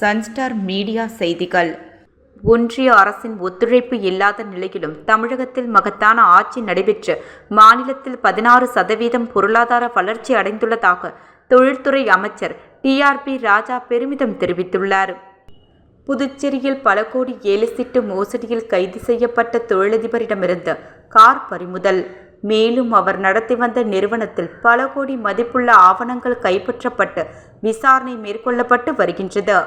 Sunstar media செய்திகள். ஒன்றிய அரசின் ஒத்துழைப்பு இல்லாத நிலையிலும் தமிழகத்தில் மகத்தான ஆட்சி நடைபெற்று மாநிலத்தில் பதினாறு சதவீதம் பொருளாதார வளர்ச்சி அடைந்துள்ளதாக தொழில்துறை அமைச்சர் டிஆர்பி ராஜா பெருமிதம் தெரிவித்துள்ளார். புதுச்சேரியில் பல கோடி ஏழு சீட்டு மோசடியில் கைது செய்யப்பட்ட தொழிலதிபரிடமிருந்து கார் பறிமுதல். மேலும் அவர் நடத்தி வந்த நிறுவனத்தில் பல கோடி மதிப்புள்ள ஆவணங்கள் கைப்பற்றப்பட்டு விசாரணை மேற்கொள்ளப்பட்டு வருகின்றது.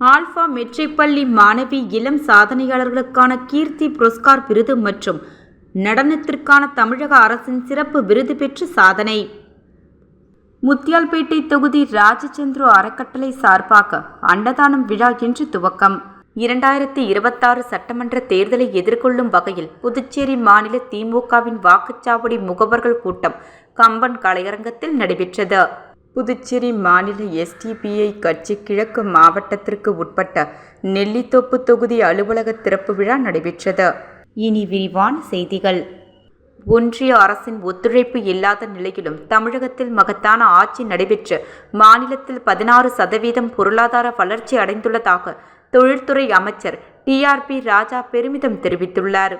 ஆல்பா மெட்ரிக் பள்ளி மாணவி இளம் சாதனையாளர்களுக்கான கீர்த்தி புரஸ்கார் விருது மற்றும் நடனத்திற்கான தமிழக அரசின் சிறப்பு விருது பெற்று சாதனை. முத்தியால்பேட்டை தொகுதி ராஜச்சந்திரு அறக்கட்டளை சார்பாக அன்னதானம் விழா இன்று துவக்கம். இரண்டாயிரத்தி இருபத்தாறு சட்டமன்ற தேர்தலை எதிர்கொள்ளும் வகையில் புதுச்சேரி மாநில திமுகவின் வாக்குச்சாவடி முகவர்கள் கூட்டம் கம்பன் கலையரங்கத்தில் நடைபெற்றது. புதுச்சேரி மாநில எஸ்டிபிஐ கட்சி கிழக்கு மாவட்டத்திற்கு உட்பட்ட நெல்லித்தோப்பு தொகுதி அலுவலக திறப்பு விழா நடைபெற்றது. இனி விரிவான செய்திகள். ஒன்றிய அரசின் ஒத்துழைப்பு இல்லாத நிலையிலும் தமிழகத்தில் மகத்தான ஆட்சி நடைபெற்று மாநிலத்தில் பதினாறு சதவீதம் பொருளாதார வளர்ச்சி அடைந்துள்ளதாக தொழில்துறை அமைச்சர் டிஆர்பி ராஜா பெருமிதம் தெரிவித்துள்ளார்.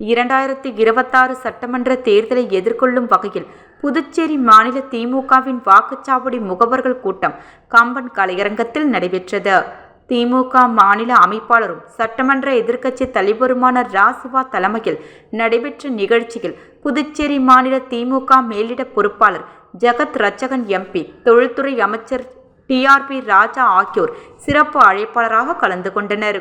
இரண்டாயிரத்தி இருபத்தாறு சட்டமன்ற தேர்தலை எதிர்கொள்ளும் வகையில் புதுச்சேரி மாநில திமுகவின் வாக்குச்சாவடி முகவர்கள் கூட்டம் கம்பன் கலையரங்கத்தில் நடைபெற்றது. திமுக மாநில அமைப்பாளரும் சட்டமன்ற எதிர்க்கட்சி தலைவருமான ராசிவா தலைமையில் நடைபெற்ற நிகழ்ச்சியில் புதுச்சேரி மாநில திமுக மேலிட பொறுப்பாளர் ஜெகத் ரச்சகன் எம்பி தொழில்துறை அமைச்சர் டிஆர்பி ராஜா ஆகியோர் சிறப்பு அழைப்பாளராக கலந்து கொண்டனர்.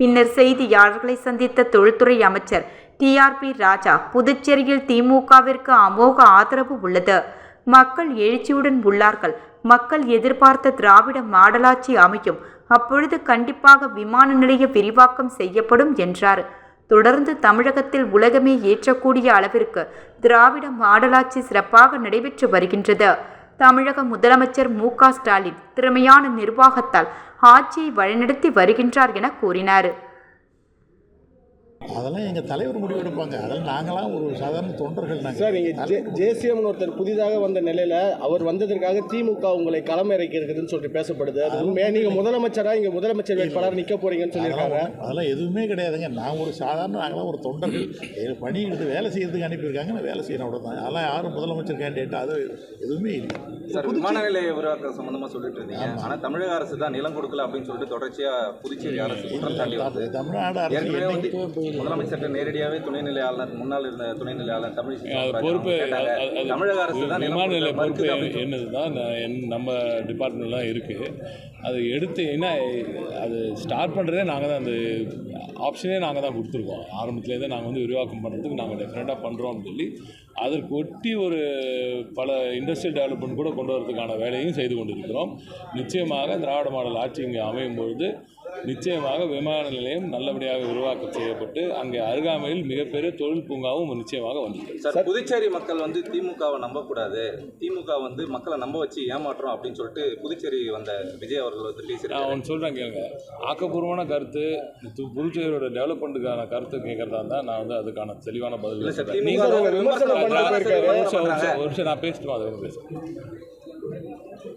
பின்னர் செய்தியாளர்களை சந்தித்த தொழில்துறை அமைச்சர் டிஆர்பி ராஜா புதுச்சேரியில் திமுகவிற்கு அமோக ஆதரவு உள்ளது. மக்கள் எழுச்சியுடன் உள்ளார்கள். மக்கள் எதிர்பார்த்த திராவிட மாடலாட்சி அமையும். அப்பொழுது கண்டிப்பாக விமான நிலைய விரிவாக்கம் செய்யப்படும் என்றார். தொடர்ந்து தமிழகத்தில் உலகமே ஏற்றக்கூடிய அளவிற்கு திராவிட மாடலாட்சி சிறப்பாக நடைபெற்று வருகின்றது. தமிழக முதலமைச்சர் மு ஸ்டாலின் திறமையான நிர்வாகத்தால் ஆட்சியை வழிநடத்தி வருகின்றார் என கூறினார். அதெல்லாம் எங்கள் தலைவர் முடிவு எடுப்பாங்க. அதெல்லாம் நாங்களாம் ஒரு சாதாரண தொண்டர்கள் சார் நாங்கள் ஜே ஜேசிஎம்னு ஒருத்தர் புதிதாக வந்த நிலையில் அவர் வந்ததற்காக திமுக உங்களை களம் இருக்குதுன்னு சொல்லிட்டு பேசப்படுது. அது உண்மையாக நீங்கள் முதலமைச்சராக இங்கே முதலமைச்சர் வேட்பாளர் நிற்க போறீங்கன்னு சொல்லியிருக்காங்க. அதெல்லாம் எதுவுமே கிடையாதுங்க. நான் ஒரு சாதாரண நாங்களாம் ஒரு தொண்டர்கள். பணி எடுத்து வேலை செய்யறதுக்கு அனுப்பியிருக்காங்க. நான் வேலை செய்யணும் அவ்வளோதான் அதெல்லாம் யாரும் முதலமைச்சர் கேண்டிடேட் அது எதுவுமே இல்லை. சார் விமான நிலைய விரிவாக்கம் சம்பந்தமா சொல்லிட்டு இருந்தீங்க. ஆனா தமிழக அரசு தான் நிலம் கொடுக்கல அப்படின்னு சொல்லிட்டு தொடர்ச்சியா புதுச்சேரி அரசு குற்றம் சாட்டி வருது தமிழ்நாடு ஏற்கனவே வந்து முதலமைச்சர்கிட்ட நேரடியாவே துணைநிலை ஆளுநர் முன்னாள் இருந்த துணைநிலை ஆளுநர் சவுந்தரராஜன் பொறுப்பு தமிழக அரசு தான் விமான நிலைய பொறுப்பு அப்படின்னு என்னது தான் நம்ம டிபார்ட்மெண்ட்லாம் இருக்குது அது எடுத்து என்ன அது ஸ்டார்ட் பண்ணுறதே நாங்கள் தான் அந்த ஆப்ஷனே நாங்கள் தான் கொடுத்துருக்கோம். ஆரம்பத்துலேருந்தே நாங்கள் வந்து விரிவாக்கம் பண்ணுறதுக்கு நாங்கள் டெஃபினட்டாக பண்ணுறோம்னு சொல்லி அதற்கு ஒட்டி ஒரு பல இண்டஸ்ட்ரியல் டெவலப்மெண்ட் கூட கொண்டு வரதுக்கான வேலையும் செய்து கொண்டிருக்கிறோம். நிச்சயமாக திராவிட மாடல் ஆட்சி இங்கே அமையும் பொழுது நிச்சயமாக விமான நிலையம் நல்லபடியாக விரிவாக்கம் செய்யப்பட்டு அங்கே அருகாமையில் மிகப்பெரிய தொழில் பூங்காவும் நிச்சயமாக வந்திருக்கு சார் புதுச்சேரி மக்கள் வந்து திமுகவை நம்பக்கூடாது. திமுக வந்து மக்களை நம்ப வச்சு ஏமாற்றோம் அப்படின்னு சொல்லிட்டு புதுச்சேரி வந்த விஜய் அவர்கள் வந்து பேசியிருக்காங்க ஒன்று சொல்கிறேன் கேளுங்க. ஆக்கப்பூர்வமான கருத்து புதுச்சேரியோட டெவலப்மெண்ட்டுக்கான கருத்து கேட்கறதா இருந்தால் நான் வந்து அதுக்கான தெளிவான பதில். ஒரு நிமிஷம், நான் பேசிட்டு பேசுகிறேன்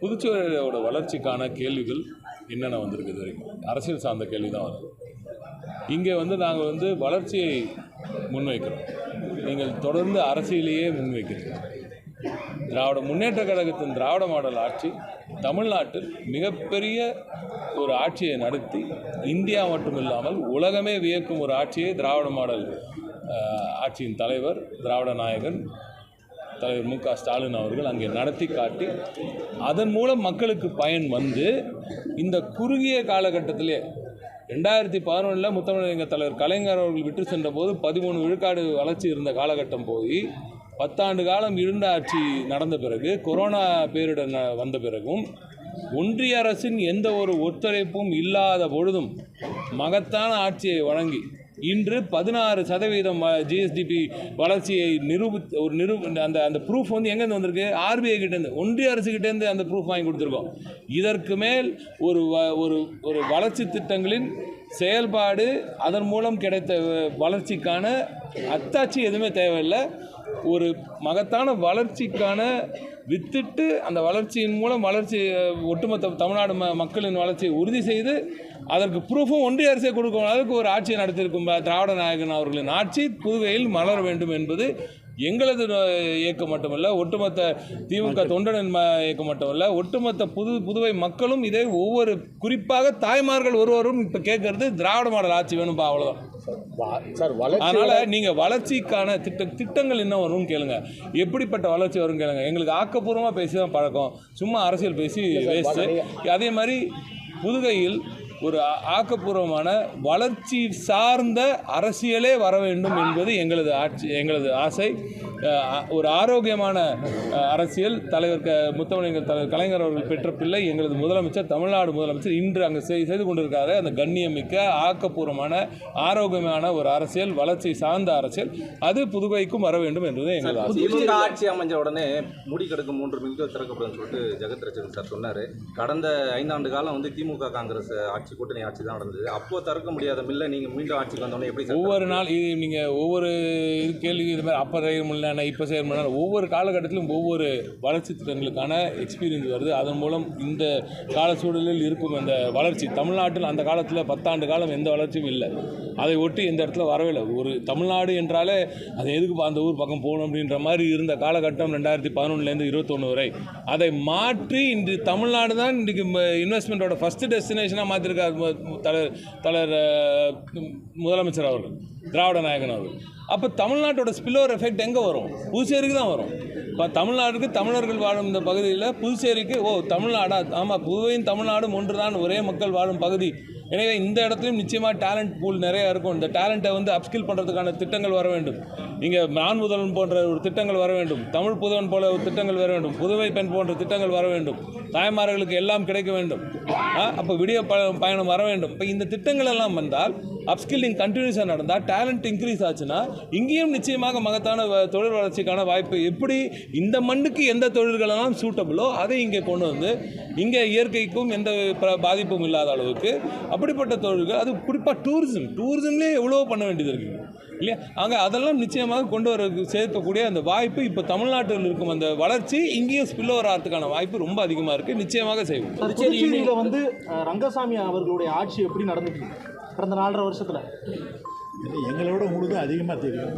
புதுச்சேரியோட வளர்ச்சிக்கான கேள்விகள் என்னென்ன வந்திருக்கு இது வரைக்கும். அரசியல் சார்ந்த கேள்வி தான் வருது இங்கே வந்து நாங்கள் வந்து வளர்ச்சியை முன்வைக்கிறோம். நீங்கள் தொடர்ந்து அரசியலையே முன்வைக்கிறீங்க திராவிட முன்னேற்ற கழகத்தின் திராவிட மாடல் ஆட்சி தமிழ்நாட்டில் மிகப்பெரிய ஒரு ஆட்சியை நடத்தி இந்தியா மட்டுமில்லாமல் உலகமே வியக்கும் ஒரு ஆட்சியை திராவிட மாடல் ஆட்சியின் தலைவர் திராவிட நாயகன் தலைவர் மு க ஸ்டாலின் அவர்கள் அங்கே நடத்தி காட்டி அதன் மூலம் மக்களுக்கு பயன் வந்து இந்த குறுகிய காலகட்டத்திலே ரெண்டாயிரத்தி பதினொன்றில் முத்தமிழர் தலைவர் கலைஞர் அவர்கள் விட்டு சென்ற போது பதிமூணு விழுக்காடு வளர்ச்சி இருந்த காலகட்டம் போய் பத்தாண்டு காலம் இருண்ட ஆட்சி நடந்த பிறகு கொரோனா பேரிடர் ந- வந்த பிறகும் ஒன்றிய அரசின் எந்த ஒரு ஒத்துழைப்பும் இல்லாத பொழுதும் மகத்தான ஆட்சியை வழங்கி இன்று பதினாறு சதவீதம் ஜிஎஸ்டிபி வளர்ச்சியை நிரூபி ஒரு நிரூ அந்த அந்த ப்ரூஃப் வந்து எங்கேருந்து வந்திருக்கு? ஆர்பிஐ கிட்டேருந்து. ஒன்றிய அரசு கிட்டேருந்து அந்த ப்ரூஃப் வாங்கி கொடுத்துருக்கோம். இதற்கு மேல் ஒரு வ- ஒரு ஒரு வளர்ச்சி திட்டங்களின் செயல்பாடு அதன் மூலம் கிடைத்த வளர்ச்சிக்கான அத்தாட்சி எதுவுமே தேவையில்லை. ஒரு மகத்தான வளர்ச்சிக்கான வித்திட்டு அந்த வளர்ச்சியின் மூலம் வளர்ச்சி ஒட்டுமொத்த தமிழ்நாடு ம மக்களின் வளர்ச்சியை உறுதி செய்து அதற்கு ப்ரூஃபும் ஒன்றிய அரசே கொடுக்கும் அளவுக்கு ஒரு ஆட்சியை நடத்தியிருக்கும் திராவிட நாயகன் அவர்களின் ஆட்சி புதுவையில் மலர வேண்டும் என்பது எங்களது இயக்கம் மட்டுமல்ல ஒட்டுமொத்த திமுக தொண்டனின் இயக்கம் மட்டுமல்ல ஒட்டுமொத்த புது புதுவை மக்களும் இதை ஒவ்வொரு குறிப்பாக தாய்மார்கள் ஒருவரும் இப்போ கேட்கறது திராவிட மாடல் ஆட்சி வேணும்பா அவ்வளோதான் அதனால நீங்க வளர்ச்சிக்கான திட்ட திட்டங்கள் என்ன வரும்னு கேளுங்க. எப்படிப்பட்ட வளர்ச்சி வரும் கேளுங்க. எங்களுக்கு ஆக்கப்பூர்வமாக பேசி தான் பழக்கம். சும்மா அரசியல் பேசி வேஸ்ட்டு அதே மாதிரி புதுகையில் ஒரு ஆக்கப்பூர்வமான வளர்ச்சி சார்ந்த அரசியலே வர வேண்டும் என்பது எங்களது ஆட்சி எங்களது ஆசை. ஒரு ஆரோக்கியமான அரசியல். தலைவர் க முத்தமிழர் தலைவர் கலைஞர் அவர்கள் பெற்ற பிள்ளை எங்களது முதலமைச்சர் தமிழ்நாடு முதலமைச்சர் இன்று அங்கு செய்- செய்து கொண்டிருக்காரு அந்த கண்ணியமிக்க ஆக்கப்பூர்வமான ஆரோக்கியமான ஒரு அரசியல் வளர்ச்சி சார்ந்த அரசியல். அது புதுவைக்கும் வர வேண்டும் என்பது எங்களது ஆசை. ஆட்சி அமைஞ்ச உடனே முடி கெடுக்கும் மூன்று மில்கள் திறக்கப்படும் சொல்லிட்டு ஜெகத் ரட்சகன் சார் சொன்னார். கடந்த ஐந்தாண்டு காலம் வந்து திமுக காங்கிரஸ் ஆட்சி கூட்டணி ஆட்சி தான் நடந்தது. அப்போ திறக்க முடியாத மில்லை நீங்கள் மீண்டும் ஆட்சிக்கு வந்தோடனே எப்படி ஒவ்வொரு நாள் இது நீங்கள் ஒவ்வொரு இது கேள்வி இது மாதிரி அப்போ செய்ய முடியல இப்போ செய்ய முடியல ஒவ்வொரு காலகட்டத்திலும் ஒவ்வொரு வளர்ச்சி திட்டங்களுக்கான எக்ஸ்பீரியன்ஸ் வருது. அதன் மூலம் இந்த கால சூழலில் இருக்கும் அந்த வளர்ச்சி தமிழ்நாட்டில் அந்த காலத்தில் பத்தாண்டு காலம் எந்த வளர்ச்சியும் இல்லை. அதை ஒட்டி எந்த இடத்துல வரவே இல்லை. ஒரு தமிழ்நாடு என்றாலே அது எதுக்கு அந்த ஊர் பக்கம் போகணும் அப்படின்ற மாதிரி இருந்த காலகட்டம் ரெண்டாயிரத்தி பதினொன்றுலேருந்து இருபத்தொன்று வரை. அதை மாற்றி இன்று தமிழ்நாடு தான் இன்றைக்கு இன்வெஸ்ட்மெண்ட்டோட ஃபஸ்ட்டு டெஸ்டினேஷனாக மாற்றிருக்கார் தலைவர் தலைவர் முதலமைச்சர் அவர்கள் திராவிட நாயகன் அவர்கள். அப்போ தமிழ்நாட்டோட ஸ்பில்லோவர் எஃபெக்ட் எங்கே வரும்? புதுச்சேரிக்கு தான் வரும். இப்போ தமிழ்நாட்டுக்கு தமிழர்கள் வாழும் இந்த பகுதியில் புதுச்சேரிக்கு ஓ தமிழ்நாடா? ஆமாம் புதுவையும் தமிழ்நாடும் ஒன்றுதான் ஒரே மக்கள் வாழும் பகுதி. எனவே இந்த இடத்துலையும் நிச்சயமாக டேலண்ட் பூல் நிறையா இருக்கும். இந்த டேலண்ட்டை வந்து அப்ஸ்கில் பண்ணுறதுக்கான திட்டங்கள் வர வேண்டும். இங்கே நான் முதல்வன் போன்ற ஒரு திட்டங்கள் வர வேண்டும். தமிழ் புதவன் போல ஒரு திட்டங்கள் வர வேண்டும். புதுவை பெண் போன்ற திட்டங்கள் வர வேண்டும். தாய்மார்களுக்கு எல்லாம் கிடைக்க வேண்டும். அப்போ விடிய ப பயணம் வர வேண்டும். இப்போ இந்த திட்டங்கள் எல்லாம் வந்தால் அப்ஸ்கில்லிங் கண்டினியூஸாக நடந்தால் டேலண்ட் இன்க்ரீஸ் ஆச்சுன்னா இங்கேயும் நிச்சயமாக மகத்தான தொழில் வளர்ச்சிக்கான வாய்ப்பு எப்படி இந்த மண்ணுக்கு எந்த தொழில்களெல்லாம் சூட்டபிளோ அதை இங்கே கொண்டு வந்து இங்கே இயற்கைக்கும் எந்த ப- பாதிப்பும் இல்லாத அளவுக்கு அப்படிப்பட்ட தொழில்கள் அது குறிப்பாக டூரிசம் டூரிசம்லேயே எவ்வளோ பண்ண வேண்டியது இருக்குது இல்லையா? அங்கே அதெல்லாம் நிச்சயமாக கொண்டு வர சேர்க்கக்கூடிய அந்த வாய்ப்பு இப்போ தமிழ்நாட்டில் இருக்கும் அந்த வளர்ச்சி இங்கேயும் ஸ்பில் ஓவர் ஆகிறதுக்கான வாய்ப்பு ரொம்ப அதிகமாக இருக்குது நிச்சயமாக செய்வோம் புதுச்சேரியில் வந்து ரங்கசாமி அவர்களுடைய ஆட்சி எப்படி நடந்துட்டு இருக்கு? கடந்த நாலரை வருஷத்துல. எங்களை விட உங்களுக்கு அதிகமாக தெரியும்.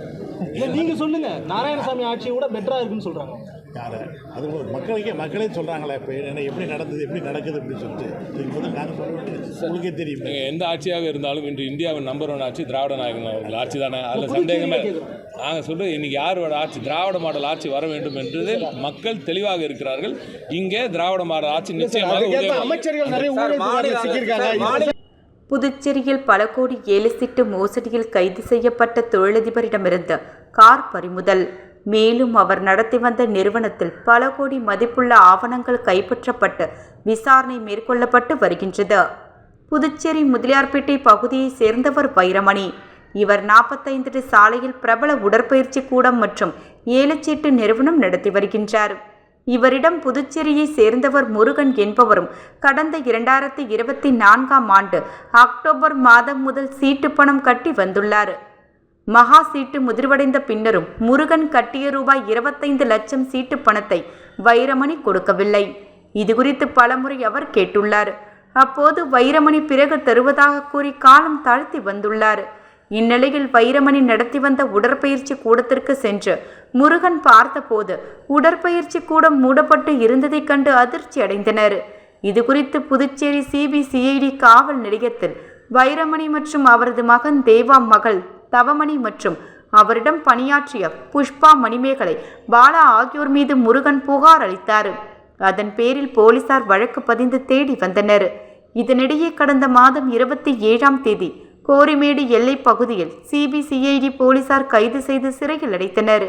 இல்ல நீங்க சொல்லுங்க. நாராயணசாமி ஆட்சியை விட பெட்டரா இருக்குன்னு சொல்றாங்க. யாரை? அது ஒரு மக்களுக்கே மக்களே சொல்கிறாங்களே இப்போ என்ன எப்படி நடந்தது எப்படி நடக்குது அப்படின்னு சொல்லிட்டு. இதுக்கு முதல்ல நாங்கள் சொல்ல வேண்டியது உங்களுக்கே தெரியும். எந்த ஆட்சியாக இருந்தாலும் இன்று இந்தியாவின் நம்பர் ஒன் ஆட்சி திராவிட நாயகன் அவர்கள் ஆட்சி தானே? அதில் சந்தேகமே நாங்கள் சொல்றது இன்னைக்கு யாரோட ஆட்சி? திராவிட மாடல் ஆட்சி வர வேண்டும் என்றதில் மக்கள் தெளிவாக இருக்கிறார்கள். இங்கே திராவிட மாடல் ஆட்சி நிச்சயமாக அமைச்சர்கள் நிறைய புதுச்சேரியில் பல கோடி ஏழு சீட்டு மோசடியில் கைது செய்யப்பட்ட தொழிலதிபரிடமிருந்து கார் பறிமுதல். மேலும் அவர் நடத்தி வந்த நிறுவனத்தில் பல கோடி மதிப்புள்ள ஆவணங்கள் கைப்பற்றப்பட்டு விசாரணை மேற்கொள்ளப்பட்டு வருகின்றது. புதுச்சேரி முதலியார்பேட்டை பகுதியைச் சேர்ந்தவர் வைரமணி. இவர் நாற்பத்தைந்து சாலையில் பிரபல உடற்பயிற்சி கூடம் மற்றும் ஏலச்சீட்டு நிறுவனம் நடத்தி வருகின்றார். இவரிடம் புதுச்சேரியை சேர்ந்தவர் முருகன் என்பவரும் கடந்த இரண்டாயிரத்தி இருபத்தி நான்காம் ஆண்டு அக்டோபர் மாதம் முதல் சீட்டு பணம் கட்டி வந்துள்ளார். மகா சீட்டு முதிர்வடைந்த பின்னரும் முருகன் கட்டிய ரூபாய் இருபத்தைந்து லட்சம் சீட்டு பணத்தை வைரமணி கொடுக்கவில்லை. இது குறித்து பலமுறை அவர் கேட்டுள்ளார். அப்போது வைரமணி பிறகு தருவதாக கூறி காலம் தாழ்த்தி வந்துள்ளார். இந்நிலையில் வைரமணி நடத்தி வந்த உடற்பயிற்சி கூடத்திற்கு சென்று முருகன் பார்த்தபோது உடற்பயிற்சி கூடம் மூடப்பட்டு இருந்ததைக் கண்டு அதிர்ச்சி அடைந்தனர். இது குறித்து புதுச்சேரி சிபிசிஐடி காவல் நிலையத்தில் வைரமணி மற்றும் அவரது மகன் தேவா மகள் தவமணி மற்றும் அவரிடம் பணியாற்றிய புஷ்பா மணிமேகலை பாலா ஆகியோர் மீது முருகன் புகார் அளித்தார். அதன் பேரில் போலீசார் வழக்கு பதிந்து தேடி வந்தனர். இதனிடையே கடந்த மாதம் இருபத்தி ஏழாம் தேதி கோரிமேடு எல்லைப் பகுதியில் சிபிசிஐடி போலீசார் கைது செய்து சிறையில் அடைத்தனர்.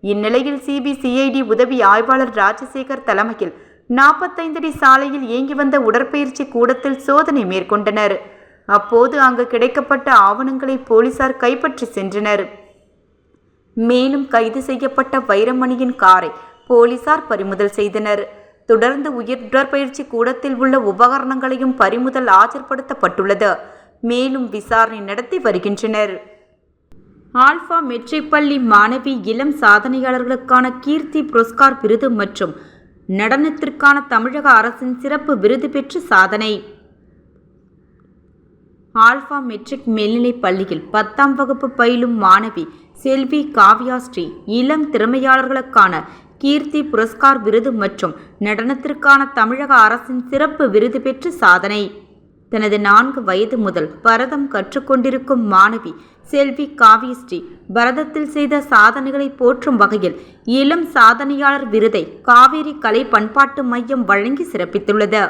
இந்நிலையில் சிபிசிஐடி உதவி ஆய்வாளர் ராஜசேகர் தலைமையில் நாற்பத்தைந்தடி சாலையில் இயங்கி வந்த உடற்பயிற்சி கூடத்தில் சோதனை மேற்கொண்டனர். அப்போது அங்கு கிடைக்கப்பட்ட ஆவணங்களை போலீசார் கைப்பற்றி சென்றனர். மேலும் கைது செய்யப்பட்ட வைரமணியின் காரை போலீசார் பறிமுதல் செய்தனர். தொடர்ந்து உயிர் உடற்பயிற்சி கூடத்தில் உள்ள உபகரணங்களையும் பறிமுதல் ஆஜர்படுத்தப்பட்டுள்ளது. மேலும் விசாரணை நடத்தி வருகின்றனர். ஆல்பா மெட்ரிக் பள்ளி மாணவி இளம் சாதனையாளர்களுக்கான கீர்த்தி புரஸ்கார் விருது மற்றும் நடனத்திற்கான தமிழக அரசின் சிறப்பு விருது பெற்று சாதனை. ஆல்பா மெட்ரிக் மேல்நிலைப் பள்ளியில் பத்தாம் வகுப்பு பயிலும் மாணவி செல்வி காவியாஸ்ரீ இளம் திறமையாளர்களுக்கான கீர்த்தி புரஸ்கார் விருது மற்றும் நடனத்திற்கான தமிழக அரசின் சிறப்பு விருது பெற்று சாதனை. தனது நான்கு வயது முதல் பரதம் கற்றுக்கொண்டிருக்கும் மாணவி செல்வி காவியஸ்ரீ பரதத்தில் செய்த சாதனைகளை போற்றும் வகையில் இளம் சாதனையாளர் விருதை காவேரி கலை பண்பாட்டு மையம் வழங்கி சிறப்பித்துள்ளது.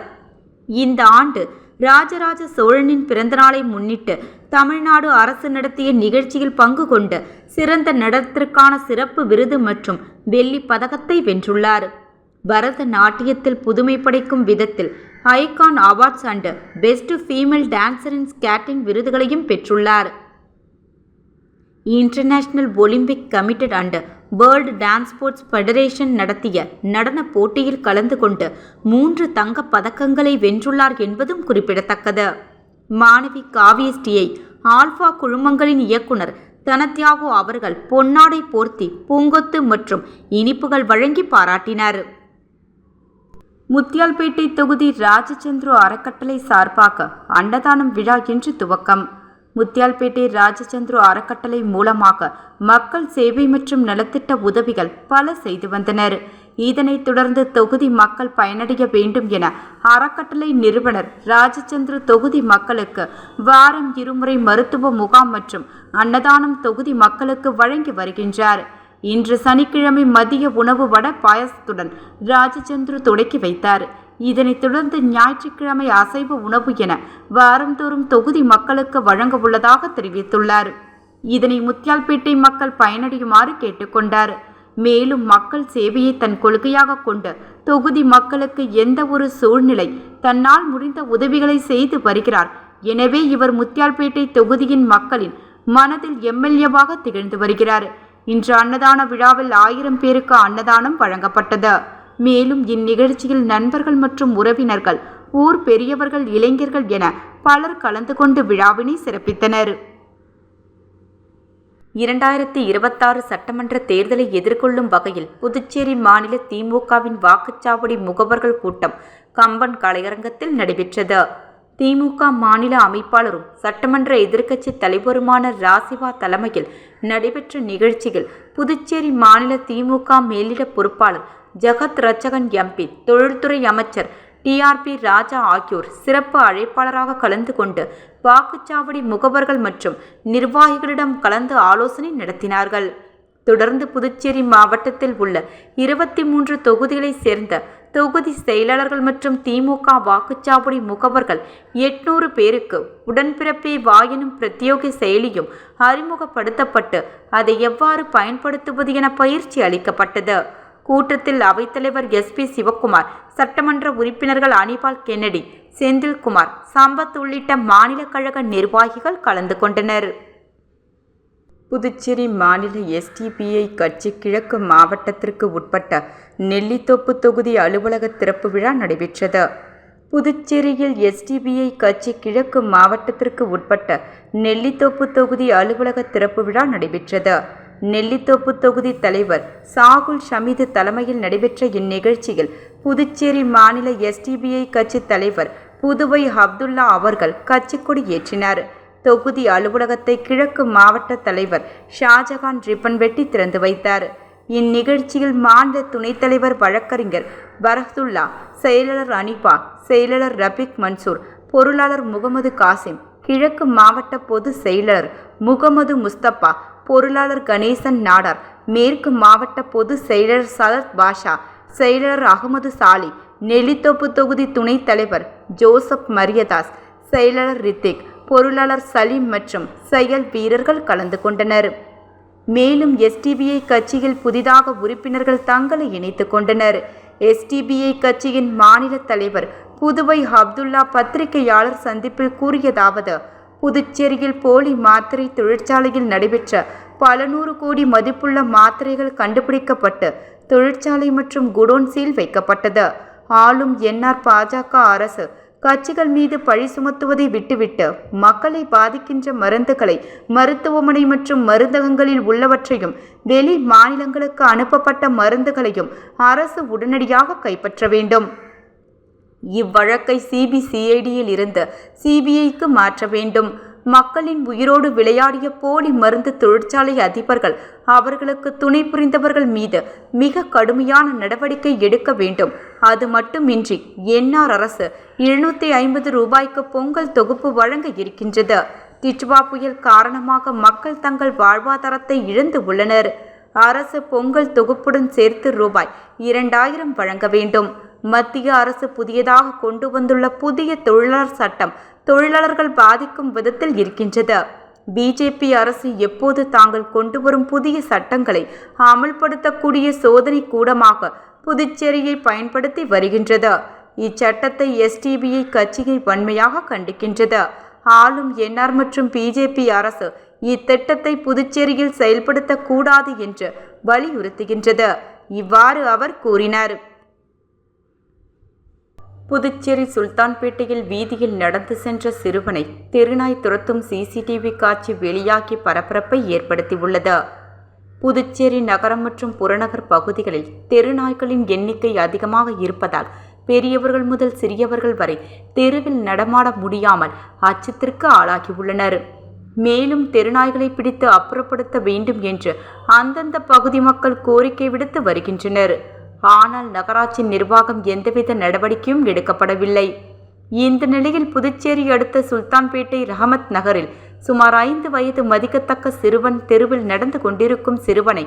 இந்த ஆண்டு ராஜராஜ சோழனின் பிறந்தநாளை முன்னிட்டு தமிழ்நாடு அரசு நடத்திய நிகழ்ச்சியில் பங்கு கொண்டு சிறந்த நடனத்திற்கான சிறப்பு விருது மற்றும் வெள்ளி பதக்கத்தை வென்றுள்ளார். பரத நாட்டியத்தில் புதுமை படைக்கும் விதத்தில் icon awards and best female dancer in skating விருதுகளையும் பெற்றுள்ளார். International Olympic committed and world dance sports federation நடத்திய நடன போட்டியில் கலந்து கொண்டு மூன்று தங்கப் பதக்கங்களை வென்றுள்ளார் என்பதும் குறிப்பிடத்தக்கது. மாணவி காவியஸ்ரீயை ஆல்பா குழுமங்களின் இயக்குனர் தனத்யாகு அவர்கள் பொன்னாடை போர்த்தி பூங்கொத்து மற்றும் இனிப்புகள் வழங்கி பாராட்டினார். முத்தியால்பேட்டை தொகுதி ராஜச்சந்திரு அறக்கட்டளை சார்பாக அன்னதானம் விழா இன்று துவக்கம். முத்தியால்பேட்டை ராஜச்சந்திரு அறக்கட்டளை மூலமாக மக்கள் சேவை மற்றும் நலத்திட்ட உதவிகள் பல செய்து வந்தனர். இதனைத் தொடர்ந்து தொகுதி மக்கள் பயனடைய வேண்டும் என அறக்கட்டளை நிறுவனர் ராஜச்சந்திர தொகுதி மக்களுக்கு வாரம் இருமுறை மருத்துவ முகாம் மற்றும் அன்னதானம் தொகுதி மக்களுக்கு வழங்கி வருகின்றார். இன்று சனிக்கிழமை மதிய உணவு வட பாயசத்துடன் ராஜச்சந்திர தொடக்கி வைத்தார். இதனைத் தொடர்ந்து ஞாயிற்றுக்கிழமை அசைவ உணவு என வாரந்தோறும் தொகுதி மக்களுக்கு வழங்க உள்ளதாக தெரிவித்துள்ளார். இதனை முத்தியால்பேட்டை மக்கள் பயனடையுமாறு கேட்டுக்கொண்டார். மேலும் மக்கள் சேவையை தன் கொள்கையாக கொண்டு தொகுதி மக்களுக்கு எந்த ஒரு சூழ்நிலை தன்னால் முடிந்த உதவிகளை செய்து வருகிறார். எனவே இவர் முத்தியால்பேட்டை தொகுதியின் மக்களின் மனதில் எம்எல்ஏவாக திகழ்ந்து வருகிறார். இன்று அன்னதான விழாவில் ஆயிரம் பேருக்கு அன்னதானம் வழங்கப்பட்டது. மேலும் இந்நிகழ்ச்சியில் நண்பர்கள் மற்றும் உறவினர்கள் ஊர் பெரியவர்கள் இளைஞர்கள் என பலர் கலந்து கொண்டு விழாவினை சிறப்பித்தனர். இரண்டாயிரத்தி இருபத்தாறு சட்டமன்ற தேர்தலை எதிர்கொள்ளும் வகையில் புதுச்சேரி மாநில திமுகவின் வாக்குச்சாவடி முகவர்கள் கூட்டம் கம்பன் கலையரங்கத்தில் நடைபெற்றது. திமுக மாநில அமைப்பாளரும் சட்டமன்ற எதிர்க்கட்சி தலைவருமான ராசிவா தலைமையில் நடைபெற்ற நிகழ்ச்சியில் புதுச்சேரி மாநில திமுக மேலிட பொறுப்பாளர் ஜெகத் ரச்சகன் எம்பி தொழில்துறை அமைச்சர் டிஆர்பி ராஜா ஆகியோர் சிறப்பு அழைப்பாளராக கலந்து கொண்டு வாக்குச்சாவடி முகவர்கள் மற்றும் நிர்வாகிகளிடம் கலந்து ஆலோசனை நடத்தினார்கள். தொடர்ந்து புதுச்சேரி மாவட்டத்தில் உள்ள இருபத்தி மூன்று தொகுதிகளைச் சேர்ந்த தொகுதி செயலாளர்கள் மற்றும் திமுக வாக்குச்சாவடி முகவர்கள் எட்நூறு பேருக்கு உடன்பிறப்பே வாயினும் பிரத்யோக செயலியும் அறிமுகப்படுத்தப்பட்டு அதை எவ்வாறு பயன்படுத்துவது என பயிற்சி அளிக்கப்பட்டது. கூட்டத்தில் அவைத்தலைவர் எஸ் பி சிவக்குமார் சட்டமன்ற உறுப்பினர்கள் அனிபால் கென்னடி செந்தில்குமார் சம்பத் உள்ளிட்ட மாநில கழக நிர்வாகிகள் கலந்து கொண்டனர். புதுச்சேரி மாநில எஸ்டிபிஐ கட்சி கிழக்கு மாவட்டத்திற்கு உட்பட்ட நெல்லித்தோப்பு தொகுதி அலுவலக திறப்பு விழா நடைபெற்றது. புதுச்சேரியில் எஸ்டிபிஐ கட்சி கிழக்கு மாவட்டத்திற்கு உட்பட்ட நெல்லித்தோப்பு தொகுதி அலுவலக திறப்பு விழா நடைபெற்றது. நெல்லித்தோப்பு தொகுதி தலைவர் சாகுல் ஷமீது தலைமையில் நடைபெற்ற இந்நிகழ்ச்சியில் புதுச்சேரி மாநில எஸ்டிபிஐ கட்சி தலைவர் புதுவை அப்துல்லா அவர்கள் கட்சி கொடி ஏற்றினார். தொகுதி அலுவலகத்தை கிழக்கு மாவட்ட தலைவர் ஷாஜகான் ரிப்பன் வெட்டி திறந்து வைத்தார். இந்நிகழ்ச்சியில் மாநில துணைத் தலைவர் வழக்கறிஞர் பரஹ்துல்லா செயலாளர் அனிபா செயலாளர் ரபிக் மன்சூர் பொருளாளர் முகமது காசிம் கிழக்கு மாவட்ட பொது செயலாளர் முகமது முஸ்தபா பொருளாளர் கணேசன் நாடார் மேற்கு மாவட்ட பொது செயலர் சலத் பாஷா செயலாளர் அகமது சாலி நெல்லித்தோப்பு தொகுதி துணைத் தலைவர் ஜோசப் மரியதாஸ் செயலாளர் ரித்திக் பொருளாளர் சலீம் மற்றும் செயல் வீரர்கள் கலந்து கொண்டனர். மேலும் எஸ்டிபிஐ கட்சியில் புதிதாக உறுப்பினர்கள் தங்களை இணைத்து கொண்டனர். எஸ்டிபிஐ கட்சியின் மாநில தலைவர் புதுவை அப்துல்லா பத்திரிகையாளர் சந்திப்பில் கூறியதாவது புதுச்சேரியில் போலி மாத்திரை தொழிற்சாலையில் நடைபெற்ற பல நூறு கோடி மதிப்புள்ள மாத்திரைகள் கண்டுபிடிக்கப்பட்டு தொழிற்சாலை மற்றும் குடோன் சீல் வைக்கப்பட்டது. ஆளும் என்ஆர் பாஜக அரசு கட்சிகள் மீது பழி சுமத்துவதை விட்டுவிட்டு மக்களை பாதிக்கின்ற மருந்துகளை மருத்துவமனை மற்றும் மருந்தகங்களில் உள்ளவற்றையும் வெளி மாநிலங்களுக்கு அனுப்பப்பட்ட மருந்துகளையும் அரசு உடனடியாக கைப்பற்ற வேண்டும். இவ்வழக்கை சிபிசிஐடியில் இருந்து சிபிஐக்கு மாற்ற வேண்டும். மக்களின் உயிரோடு விளையாடிய போலி மருந்து தொழிற்சாலை அதிபர்கள் அவர்களுக்கு துணை புரிந்தவர்கள் மீது மிக கடுமையான நடவடிக்கை எடுக்க வேண்டும். அது மட்டுமின்றி என்ஆர் அரசு எழுநூற்றி ஐம்பது ரூபாய்க்கு பொங்கல் தொகுப்பு வழங்க இருக்கின்றது. டிட்வா புயல் காரணமாக மக்கள் தங்கள் வாழ்வாதாரத்தை இழந்து உள்ளனர். அரசு பொங்கல் தொகுப்புடன் சேர்த்து ரூபாய் இரண்டாயிரம் வழங்க வேண்டும். மத்திய அரசு புதியதாக கொண்டு வந்துள்ள புதிய தொழிலாளர் சட்டம் தொழிலாளர்கள் பாதிக்கும் விதத்தில் இருக்கின்றது. பிஜேபி அரசு எப்போது தாங்கள் கொண்டு வரும் புதிய சட்டங்களை அமல்படுத்தக்கூடிய சோதனை கூடமாக புதுச்சேரியை பயன்படுத்தி வருகின்றது. இச்சட்டத்தை எஸ்டிபிஐ கட்சியை வன்மையாக கண்டிக்கின்றது. ஆளும் என்ஆர் மற்றும் பிஜேபி அரசு இத்திட்டத்தை புதுச்சேரியில் செயல்படுத்தக்கூடாது என்று வலியுறுத்துகின்றது. இவ்வாறு அவர் கூறினார். புதுச்சேரி சுல்தான்பேட்டையில் வீதியில் நடந்து சென்ற சிறுவனை தெருநாய் துரத்தும் சிசிடிவி காட்சி வெளியாகி பரபரப்பை ஏற்படுத்தியுள்ளது. புதுச்சேரி நகரம் மற்றும் புறநகர் பகுதிகளில் தெருநாய்களின் எண்ணிக்கை அதிகமாக இருப்பதால் பெரியவர்கள் முதல் சிறியவர்கள் வரை தெருவில் நடமாட முடியாமல் அச்சத்திற்கு ஆளாகியுள்ளனர். மேலும் தெருநாய்களை பிடித்து அப்புறப்படுத்த வேண்டும் என்று அந்தந்த பகுதி மக்கள் கோரிக்கை விடுத்து வருகின்றனர். ஆனால் நகராட்சி நிர்வாகம் எந்தவித நடவடிக்கையும் எடுக்கப்படவில்லை. இந்த நிலையில் புதுச்சேரி அடுத்த சுல்தான்பேட்டை ரஹமத் நகரில் சுமார் ஐந்து வயது மதிக்கத்தக்க சிறுவன் தெருவில் நடந்து கொண்டிருக்கும் சிறுவனை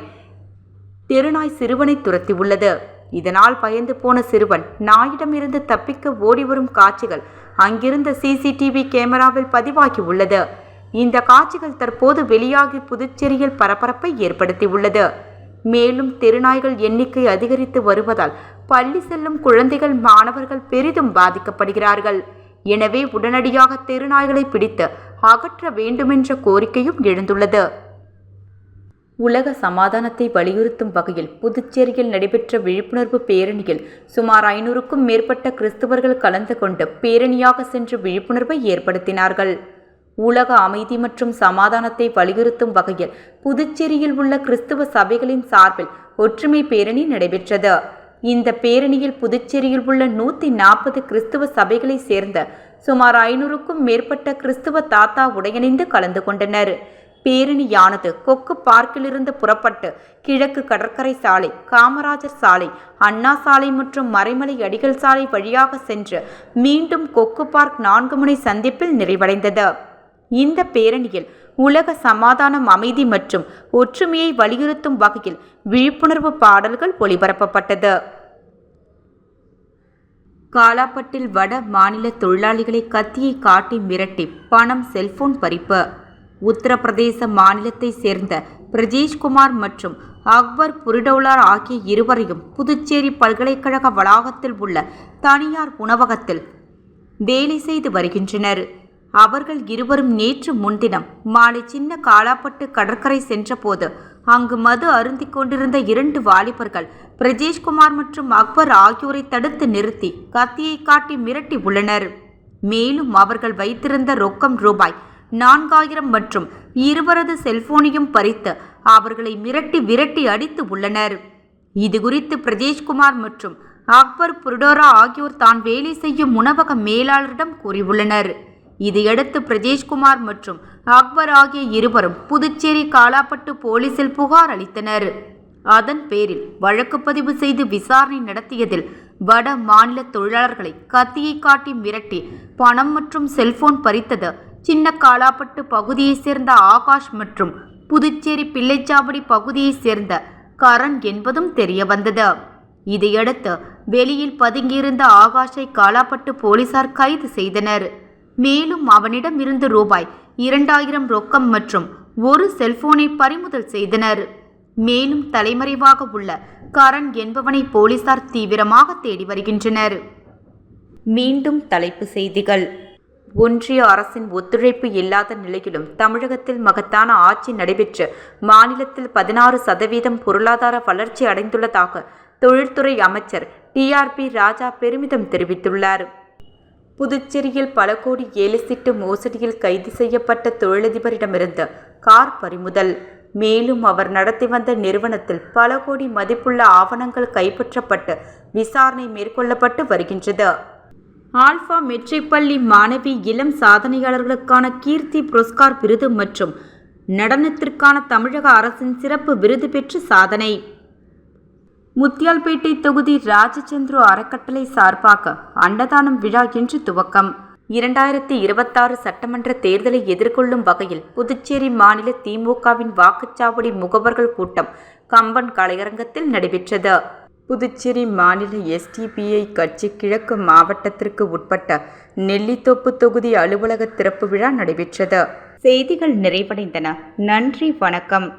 தெருநாய் சிறுவனை துரத்தியுள்ளது. இதனால் பயந்து போன சிறுவன் நாயிடமிருந்து தப்பிக்க ஓடிவரும் காட்சிகள் அங்கிருந்த சிசிடிவி கேமராவில் பதிவாகி உள்ளது இந்த காட்சிகள் தற்போது வெளியாகி புதுச்சேரியில் பரபரப்பை ஏற்படுத்தியுள்ளது. மேலும் தெருநாய்கள் எண்ணிக்கை அதிகரித்து வருவதால் பள்ளி செல்லும் குழந்தைகள் மாணவர்கள் பெரிதும் பாதிக்கப்படுகிறார்கள். எனவே உடனடியாக தெருநாய்களை பிடித்து அகற்ற வேண்டுமென்ற கோரிக்கையும் எழுந்துள்ளது. உலக சமாதானத்தை வலியுறுத்தும் வகையில் புதுச்சேரியில் நடைபெற்ற விழிப்புணர்வு பேரணியில் சுமார் ஐநூறுக்கும் மேற்பட்ட கிறிஸ்தவர்கள் கலந்து கொண்டு பேரணியாக சென்று விழிப்புணர்வை ஏற்படுத்தினார்கள். உலக அமைதி மற்றும் சமாதானத்தை வலியுறுத்தும் வகையில் புதுச்சேரியில் உள்ள கிறிஸ்துவ சபைகளின் சார்பில் ஒற்றுமை பேரணி நடைபெற்றது. இந்த பேரணியில் புதுச்சேரியில் உள்ள நூற்றி நாற்பது கிறிஸ்துவ சபைகளை சேர்ந்த சுமார் ஐநூறுக்கும் மேற்பட்ட கிறிஸ்துவ தாத்தா உடையணிந்து கலந்து கொண்டனர். பேரணியானது கொக்கு பார்க்கிலிருந்து புறப்பட்டு கிழக்கு கடற்கரை சாலை காமராஜர் சாலை அண்ணா சாலை மற்றும் மறைமலை அடிகள் சாலை வழியாக சென்று மீண்டும் கொக்கு பார்க் நான்கு முனை சந்திப்பில் நிறைவடைந்தது. இந்த பேரணியில் உலக சமாதானம் அமைதி மற்றும் ஒற்றுமையை வலியுறுத்தும் வகையில் விழிப்புணர்வு பாடல்கள் ஒளிபரப்பப்பட்டது. காலாப்பட்டில் வட மாநில தொழிலாளிகளை கத்தியை காட்டி மிரட்டி பணம் செல்போன் பறிப்பு. உத்தரப்பிரதேச மாநிலத்தைச் சேர்ந்த பிரஜேஷ்குமார் மற்றும் அக்பர் புரிடவுலார் ஆகிய இருவரையும் புதுச்சேரி பல்கலைக்கழக வளாகத்தில் உள்ள தனியார் உணவகத்தில் வேலை செய்து வருகின்றனர். அவர்கள் இருவரும் நேற்று முன்தினம் மாலை சின்ன காலாப்பட்டு கடற்கரை சென்றபோது அங்கு மது அருந்தி கொண்டிருந்த இரண்டு வாலிபர்கள் பிரஜேஷ்குமார் மற்றும் அக்பர் ஆகியோரை தடுத்து நிறுத்தி கத்தியை காட்டி மிரட்டி உள்ளனர். மேலும் அவர்கள் வைத்திருந்த ரொக்கம் ரூபாய் நான்காயிரம் மற்றும் இருவரது செல்போனையும் பறித்து அவர்களை மிரட்டி விரட்டி அடித்து உள்ளனர். இதுகுறித்து பிரஜேஷ்குமார் மற்றும் அக்பர் புருடோரா ஆகியோர் தான் வேலை செய்யும் உணவக மேலாளரிடம் கூறியுள்ளனர். இதையடுத்து பிரஜேஷ்குமார் மற்றும் அக்பர் ஆகிய இருவரும் புதுச்சேரி காலாப்பட்டு போலீசில் புகார் அளித்தனர். அதன் பேரில் வழக்கு பதிவு செய்து விசாரணை நடத்தியதில் வட மாநில தொழிலாளர்களை கத்தியை காட்டி மிரட்டி பணம் மற்றும் செல்போன் பறித்தது சின்ன காலாப்பட்டு பகுதியைச் சேர்ந்த ஆகாஷ் மற்றும் புதுச்சேரி பிள்ளைச்சாவடி பகுதியைச் சேர்ந்த கரண் என்பதும் தெரியவந்தது. இதையடுத்து வெளியில் பதுங்கியிருந்த ஆகாஷை காலாப்பட்டு போலீசார் கைது செய்தனர். மேலும் அவனிடம் இருந்து ரூபாய் இரண்டாயிரம் ரொக்கம் மற்றும் ஒரு செல்போனை பறிமுதல் செய்தனர். மேலும் தலைமறைவாக உள்ள கரண் என்பவனை போலீசார் தீவிரமாக தேடி வருகின்றனர். மீண்டும் தலைப்பு செய்திகள். ஒன்றிய அரசின் ஒத்துழைப்பு இல்லாத நிலையிலும் தமிழகத்தில் மகத்தான ஆட்சி நடைபெற்று மாநிலத்தில் பதினாறு சதவீதம் பொருளாதார வளர்ச்சி அடைந்துள்ளதாக தொழில்துறை அமைச்சர் டிஆர்பி ராஜா பெருமிதம் தெரிவித்துள்ளார். புதுச்சேரியில் பல கோடி ஏழு சீட்டு மோசடியில் கைது செய்யப்பட்ட தொழிலதிபரிடமிருந்து கார் பறிமுதல். மேலும் அவர் நடத்தி வந்த நிறுவனத்தில் பல கோடி மதிப்புள்ள ஆவணங்கள் கைப்பற்றப்பட்டு விசாரணை மேற்கொள்ளப்பட்டு வருகின்றது. ஆல்பா மெட்ரிக் பள்ளி மாணவி இளம் சாதனையாளர்களுக்கான கீர்த்தி புரஸ்கார் விருது மற்றும் நடனத்திற்கான தமிழக அரசின் சிறப்பு விருது பெற்று சாதனை. முத்தியால்பேட்டை தொகுதி ராஜச்சந்திரு அறக்கட்டளை சார்பாக அன்னதானம் விழா இன்று துவக்கம். இரண்டாயிரத்தி இருபத்தாறு சட்டமன்ற தேர்தலை எதிர்கொள்ளும் வகையில் புதுச்சேரி மாநில திமுகவின் வாக்குச்சாவடி முகவர்கள் கூட்டம் கம்பன் கலையரங்கத்தில் நடைபெற்றது. புதுச்சேரி மாநில எஸ்டிபிஐ கட்சி கிழக்கு மாவட்டத்திற்கு உட்பட்ட நெல்லித்தோப்பு தொகுதி அலுவலக திறப்பு விழா நடைபெற்றது. செய்திகள் நிறைவடைந்தன. நன்றி வணக்கம்.